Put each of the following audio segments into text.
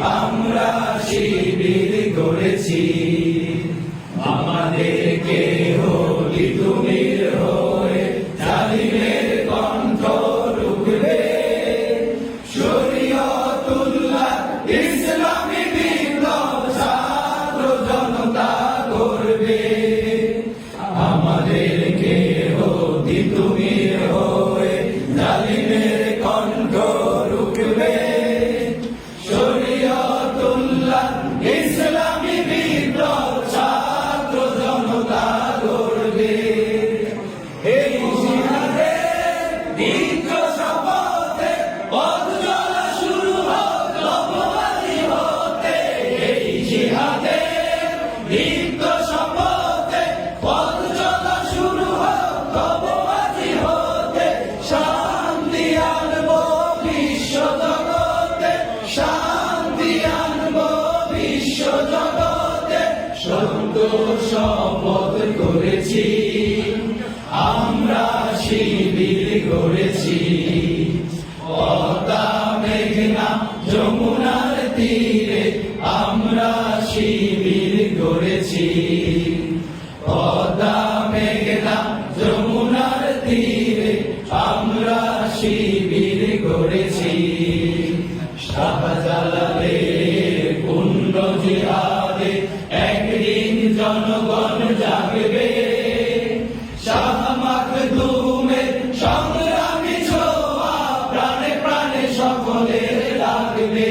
আমরা শিবির করেছি। আমাদেরকে হলি জালিমের কণ্ঠ রুখবে। ছাত্র আমাদেরকে হতি তুমি শান্তি আনব বিশ্ব জগতে। শপথ করেছি। আমরা শিবির করেছি। যমুনার তীরে আমরা শিবির করেছি। পদ্মা, মেঘনা, যমুনার তীরে আমরা শিবির করেছি। শাহজালালের পুণ্য জিহাদে একদিন জনগণ জাগবে। শাহ মাখদুমের সংগ্রামী ছোয়া প্রাণে প্রাণে সকলের লাগবে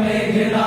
মেঘনা